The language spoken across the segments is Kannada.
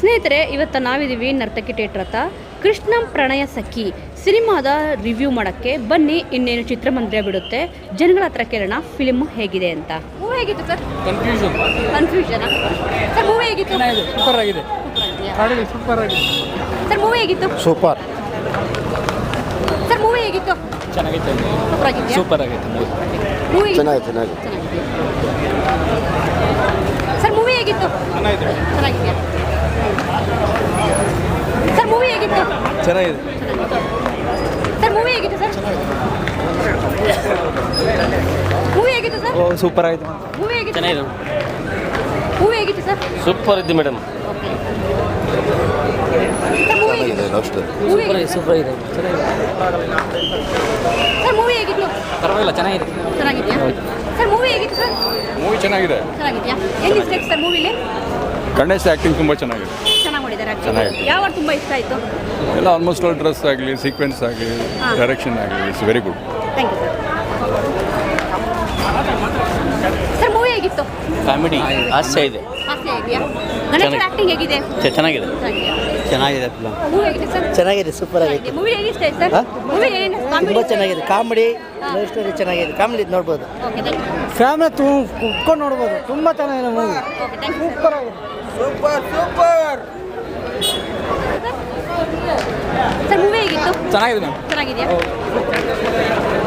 ಸ್ನೇಹಿತರೆ ಇವತ್ತು ನಾವಿದ್ದೀವಿ ನರ್ತಕಿ ಥಿಯೇಟ್ರ್ ಹತ್ರ ಕೃಷ್ಣಂ ಪ್ರಣಯ ಸಖಿ. ಸಿನಿಮಾದ ರಿವ್ಯೂ ಮಾಡೋಕ್ಕೆ ಬನ್ನಿ ಇನ್ನೇನು ಚಿತ್ರಮಂದಿರ ಬಿಡುತ್ತೆ. ಜನಗಳ ಹತ್ರ ಕೇಳೋಣ ಫಿಲ್ಮ್ ಹೇಗಿದೆ ಅಂತ. ಮೂವಿ ಹೇಗಿತ್ತು sir? Confusion confusion sir movie ಹೇಗಿತ್ತು? ಸೂಪರ್ ಆಗಿದೆ ಸೂಪರ್ ಆಗಿದೆ ಸರ್ ಮೂವಿ ಹೇಗಿತ್ತು? ಸೂಪರ್. ಸರ್ ಮೂವಿ ಹೇಗಿತ್ತು? ಚೆನ್ನಾಗಿತ್ತು ಸೂಪರ್ ಆಗಿತ್ತು ಸೂಪರ್ ಆಗೈತೆ ಮೂವಿ ಚೆನ್ನಾಗಿ ಚೆನ್ನಾಗಿ ಸರ್ ಮೂವಿ ಹೇಗಿತ್ತು? ಚೆನ್ನಾಗಿದೆ. ಸರ್ ಮೂವಿ ಹೇಗಿತ್ತು ಚೆನ್ನಾಗಿದೆ ಸರ್ ಮೂವಿ ಹೇಗಿತ್ತು ಸರ್ ಮೂವಿ ಹೇಗಿತ್ತು ಸರ್? ಸೂಪರ್ ಆಗಿದೆ ಮೂವಿ ಹೇಗಿತ್ತು ಚೆನ್ನಾಗಿದೆ. ಮೂವಿ ಹೇಗಿತ್ತು ಸರ್? ಸೂಪರ್ ಇದ್ದು ಮೇಡಮ್ ಹೇಗಿತ್ತು? ಸೂಪರ್ ಇದೆ ಚೆನ್ನಾಗಿದೆ. ಸರ್ ಮೂವಿ ಹೇಗಿತ್ತು ಪರವಾಗಿಲ್ಲ ಚೆನ್ನಾಗಿದೆ. ಚೆನ್ನಾಗಿದೆಯಾ? ಸರ್ ಮೂವಿ ಹೇಗಿತ್ತು ಸರ್? ಮೂವಿ ಚೆನ್ನಾಗಿದೆ. ಚೆನ್ನಾಗಿದೆಯಾ? ಇಷ್ಟ ಆಯ್ತು ಸರ್ ಮೂವಿಲಿ ಗಣೇಶ್ ಆ್ಯಕ್ಟಿಂಗ್ ತುಂಬ ಚೆನ್ನಾಗಿದೆ. ಚೆನ್ನಾಗಿ ಮಾಡಿದ್ದಾರೆ ಯಾವ ತುಂಬ ಇಷ್ಟ ಆಯಿತು? ಎಲ್ಲ ಆಲ್ಮೋಸ್ಟ್ ಆಲ್ ಡ್ರೆಸ್ ಆಗಲಿ ಸೀಕ್ವೆನ್ಸ್ ಆಗಲಿ ಡೈರೆಕ್ಷನ್ ಆಗಲಿ it's very good thank you sir sir movie ಹೇಗಿತ್ತು? ಕಾಮಿಡಿ ಹಾಸ್ಯ ಇದೆ. ಹಾಸ್ಯ ಇದೆಯಾ? ಗಣೇಶ್ ಚೆನ್ನಾಗಿ- ಆ್ಯಕ್ಟಿಂಗ್ ಹೇಗಿದೆ? ಚೆನ್ನಾಗಿದೆ. ಚೆನ್ನಾಗಿದೆ. ಫಿಲಮ್ ಮೂವಿ ಹೇಗಿದೆ ಸರ್ ಚೆನ್ನಾಗಿದೆ ಸೂಪರ್ ಆಗಿದೆ ಮೂವಿ ಹೇಗೆ ಇಷ್ಟ ಆಯ್ತು ಸರ್ ಹಾ? ಮೂವಿ ಏನು ತುಂಬ ಚೆನ್ನಾಗಿದೆ. ಕಾಮಿಡಿ ಲವ್ ಸ್ಟೋರಿ ಚೆನ್ನಾಗಿದೆ. ಕಾಮಿಡಿ ನೋಡ್ಬೋದು. ಓಕೆ ಥ್ಯಾಂಕ್ ಯು ಫ್ಯಾಮಿಲಿ ತು ಕುತ್ಕೊಂಡು ನೋಡ್ಬೋದು. ತುಂಬ ಚೆನ್ನಾಗಿದೆ movie okay thank you super ಆಗಿದೆ ಸರ್ ಮೂವಿ ಹೇಗಿತ್ತು ಚೆನ್ನಾಗಿದೆ ಮ್ಯಾಮ್. ಚೆನ್ನಾಗಿದೆಯಾ?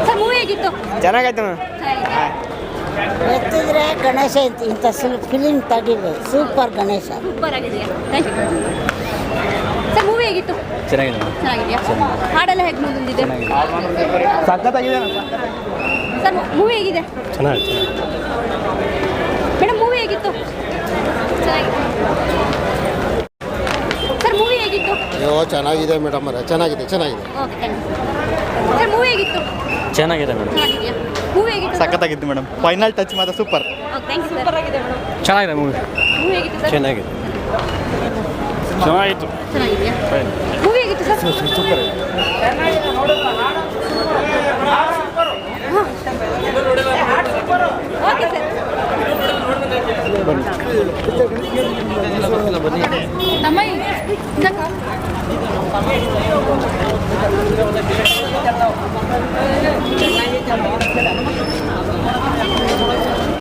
ಸರ್ ಮೂವಿ ಹೇಗಿತ್ತು? ಚೆನ್ನಾಗೈತೆ ಮ್ಯಾಮ್. ಗೊತ್ತಿದ್ರೆ ಎತ್ತಿದ್ರೆ ಗಣೇಶ ಇಂತ ಇಂಥ ಫಿಲಿಮ್ ತೆಗಿಬೇಕು ಸೂಪರ್ ಗಣೇಶ. ಸೂಪರ್ ಆಗಿದೆ. ಥ್ಯಾಂಕ್ ಯು ಸರ್ ಮೂವಿ ಹೇಗಿತ್ತು? ಚೆನ್ನಾಗಿದೆ ಚೆನ್ನಾಗಿದೆಯಾ? ಹಾಡೆಲ್ಲ ಹೇಗೆ ಮುಂದಿದೆ ಸಖತ್ತಾಗಿದೆ ಸರ್ ಮೂವಿ ಹೇಗಿದೆ? ಚೆನ್ನಾಗಿ ಮೇಡಮ್ ಮೂವಿ ಹೇಗಿತ್ತು? ಚೆನ್ನಾಗಿದೆ ಸರ್ ಮೂವಿ ಹೇಗಿತ್ತು ಅಯ್ಯೋ ಚೆನ್ನಾಗಿದೆ ಮೇಡಮ್ ಅವರೇ. ಚೆನ್ನಾಗಿದೆ ಚೆನ್ನಾಗಿದೆ. Okay thank you. Sir movie ಹೇಗಿತ್ತು? ಚೆನ್ನಾಗಿದೆ ಮೇಡಮ್. ಚೆನ್ನಾಗಿದೆಯಾ? ಮೂವಿ ಹೇಗಿತ್ತು ಸಖತ್ತಾಗಿತ್ತು ಮೇಡಮ್. ಫೈನಲ್ ಟಚ್ ಮಾತ್ರ super okay thank you super ಆಗಿದೆ ಮೇಡಮ್. ಚೆನ್ನಾಗಿದೆ ಮೂವಿ. ಮೂವಿ ಹೇಗಿತ್ತು ಸರ್? ಚೆನ್ನಾಗಿದೆ. ಚೆನ್ನಾಗಿತ್ತು. ಚೆನ್ನಾಗಿದೆಯಾ? ಮೂವಿ ಹೇಗಿತ್ತು ಸರ್? Super okay sir. 甘い。なんか。